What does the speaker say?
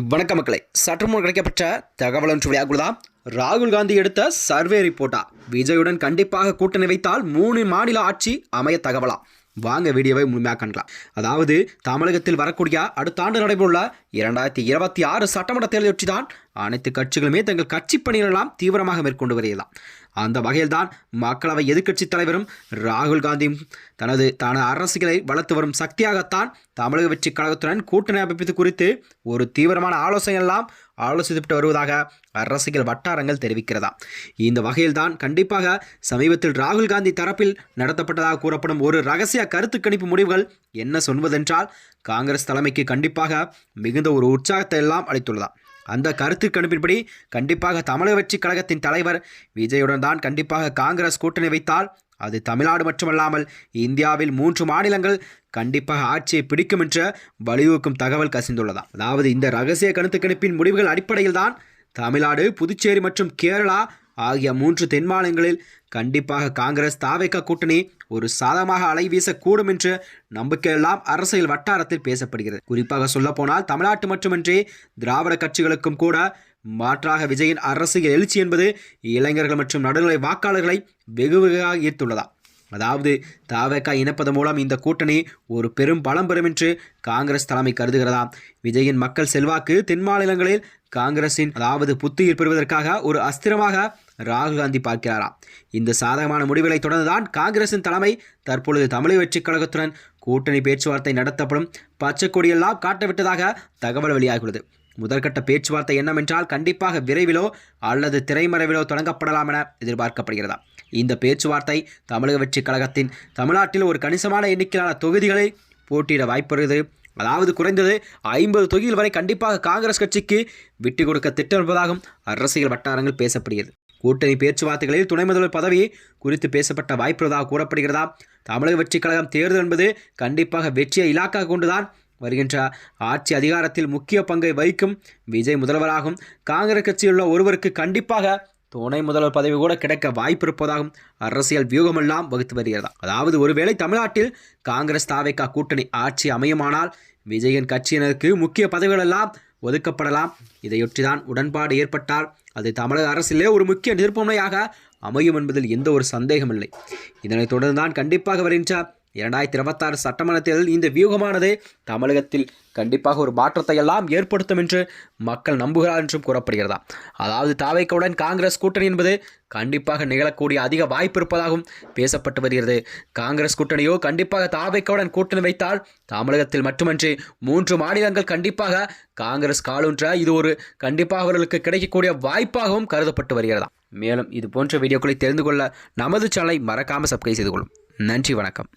வணக்க மக்களை. சற்று முன் கிடைக்கப்பட்ட தகவல் ஒன்று வெளியாகுதான் ராகுல் காந்தி எடுத்த சர்வே ரிப்போர்ட்டா. விஜயுடன் கண்டிப்பாக கூட்டணி வைத்தால் மூணு மாநில ஆட்சி அமைய தகவலா? வாங்க வீடியோவை முழுமையாக காணலாம். அதாவது தமிழகத்தில் வரக்கூடிய அடுத்த ஆண்டு நடைபெறவுள்ள இரண்டாயிரத்தி இருபத்தி ஆறு சட்டமன்ற தேர்தலொற்றி தான் அனைத்து கட்சிகளுமே தங்கள் கட்சி பணிகளெல்லாம் தீவிரமாக மேற்கொண்டு வருகிறதாம் அந்த வகையில்தான் மக்களவை எதிர்க்கட்சித் தலைவரும் ராகுல் காந்தியும் தனது தனது அரசுகளை வளர்த்து வரும் சக்தியாகத்தான் தமிழக வெற்றி கழகத்துடன் கூட்டணி அமைப்பது குறித்து ஒரு தீவிரமான ஆலோசனை எல்லாம் ஆலோசித்துவிட்டு வருவதாக அரசியல் வட்டாரங்கள் தெரிவிக்கிறதா? இந்த வகையில்தான் கண்டிப்பாக சமீபத்தில் ராகுல் காந்தி தரப்பில் நடத்தப்பட்டதாக கூறப்படும் ஒரு ரகசிய கருத்து கணிப்பு முடிவுகள் என்ன சொல்வதென்றால் காங்கிரஸ் தலைமைக்கு கண்டிப்பாக மிகுந்த ஒரு உற்சாகத்தை எல்லாம் அளித்துள்ளதா? அந்த கருத்து கணிப்பின்படி கண்டிப்பாக தமிழக வெற்றி கழகத்தின் தலைவர் விஜயுடன் தான் கண்டிப்பாக காங்கிரஸ் கூட்டணி வைத்தால் அது தமிழ்நாடு மட்டுமல்லாமல் இந்தியாவில் மூன்று மாநிலங்கள் கண்டிப்பாக ஆட்சியை பிடிக்கும் என்ற வலியுறுக்கும் தகவல் கசிந்துள்ளதா அதாவது இந்த ரகசிய கருத்து கணிப்பின் முடிவுகள் அடிப்படையில் தான் தமிழ்நாடு புதுச்சேரி மற்றும் கேரளா ஆகிய மூன்று தென் மாநிலங்களில் கண்டிப்பாக காங்கிரஸ் தாவேக்க கூட்டணி ஒரு சாதமாக அலை வீசக்கூடும் என்று நம்பிக்கையெல்லாம் அரசியல் வட்டாரத்தில் பேசப்படுகிறது. குறிப்பாக சொல்லப்போனால் தமிழ்நாட்டு மட்டுமின்றி திராவிட கட்சிகளுக்கும் கூட மாற்றாக விஜயின் அரசியல் எழுச்சி என்பது இளைஞர்கள் மற்றும் நடுநிலை வாக்காளர்களை வெகு வெகுவாக ஈர்த்துள்ளதா? அதாவது தாவேக்கா இணைப்பதன் மூலம் இந்த கூட்டணி ஒரு பெரும் பலம் பெறும் என்று காங்கிரஸ் தலைமை கருதுகிறதா? விஜயின் மக்கள் செல்வாக்கு தென் மாநிலங்களில் காங்கிரஸின் அதாவது புத்துயிர் பெறுவதற்காக ஒரு அஸ்திரமாக ராகுல் காந்தி பார்க்கிறாராம் இந்த சாதகமான முடிவுகளை தொடர்ந்துதான் காங்கிரசின் தலைமை தற்பொழுது தமிழக வெற்றிக் கழகத்துடன் கூட்டணி பேச்சுவார்த்தை நடத்தப்படும் பச்சை கொடியெல்லாம் காட்டவிட்டதாக தகவல் வெளியாகியுள்ளது. முதற்கட்ட பேச்சுவார்த்தை என்னவென்றால் கண்டிப்பாக விரைவிலோ அல்லது திரைமறைவிலோ தொடங்கப்படலாம் என எதிர்பார்க்கப்படுகிறதா? இந்த பேச்சுவார்த்தை தமிழக வெற்றிக் கழகத்தின் தமிழ்நாட்டில் ஒரு கணிசமான எண்ணிக்கையிலான தொகுதிகளை போட்டியிட வாய்ப்பு அதாவது குறைந்தது ஐம்பது தொகுதிகள் வரை கண்டிப்பாக காங்கிரஸ் கட்சிக்கு விட்டு கொடுக்க திட்டமிடுவதாகவும் அரசியல் வட்டாரங்கள் பேசப்படுகிறது. கூட்டணி பேச்சுவார்த்தைகளில் துணை முதல்வர் பதவி குறித்து பேசப்பட்ட வாய்ப்புள்ளதாக கூறப்படுகிறதா? தமிழக வெற்றிக் கழகம் தேர்தல் என்பது கண்டிப்பாக வெற்றியை இலாக்காக கொண்டுதான் வருகின்ற ஆட்சி அதிகாரத்தில் முக்கிய பங்கை வகிக்கும் விஜய் முதல்வராகும். காங்கிரஸ் கட்சியிலுள்ள ஒருவருக்கு கண்டிப்பாக துணை முதல்வர் பதவி கூட கிடைக்க வாய்ப்பு இருப்பதாகவும் அரசியல் வியூகமெல்லாம் வகுத்து வருகிறதா? அதாவது ஒருவேளை தமிழ்நாட்டில் காங்கிரஸ் தாவேக்கா கூட்டணி ஆட்சி அமையுமானால் விஜயன் கட்சியினருக்கு முக்கிய பதவிகளெல்லாம் ஒதுக்கப்படலாம். இதையொற்றிதான் உடன்பாடு ஏற்பட்டால் அது தமிழக அரசிலே ஒரு முக்கிய நிர்பமையாக அமையும் என்பதில் எந்த ஒரு சந்தேகமில்லை. இதனைத் தொடர்ந்துதான் கண்டிப்பாக வருகின்ற இரண்டாயிரத்தி இருபத்தாறு சட்டமன்றத்தில் இந்த வியூகமானது தமிழகத்தில் கண்டிப்பாக ஒரு மாற்றத்தை எல்லாம் ஏற்படுத்தும் என்று மக்கள் நம்புகிறார் என்றும் கூறப்படுகிறதா? அதாவது தாவைக்கவுடன் காங்கிரஸ் கூட்டணி என்பது கண்டிப்பாக நிகழக்கூடிய அதிக வாய்ப்பு இருப்பதாகவும் பேசப்பட்டு வருகிறது. காங்கிரஸ் கூட்டணியோ கண்டிப்பாக தாவைக்கவுடன் கூட்டணி வைத்தால் தமிழகத்தில் மட்டுமன்றி மூன்று மாநிலங்கள் கண்டிப்பாக காங்கிரஸ் காலூன்ற இது ஒரு கண்டிப்பாக அவர்களுக்கு கிடைக்கக்கூடிய வாய்ப்பாகவும் கருதப்பட்டு வருகிறதா? மேலும் இது போன்ற வீடியோக்களை தெரிந்து கொள்ள நமது சேனலை மறக்காமல் சப்ஸ்கிரைப் செய்து கொள்ளும். நன்றி வணக்கம்.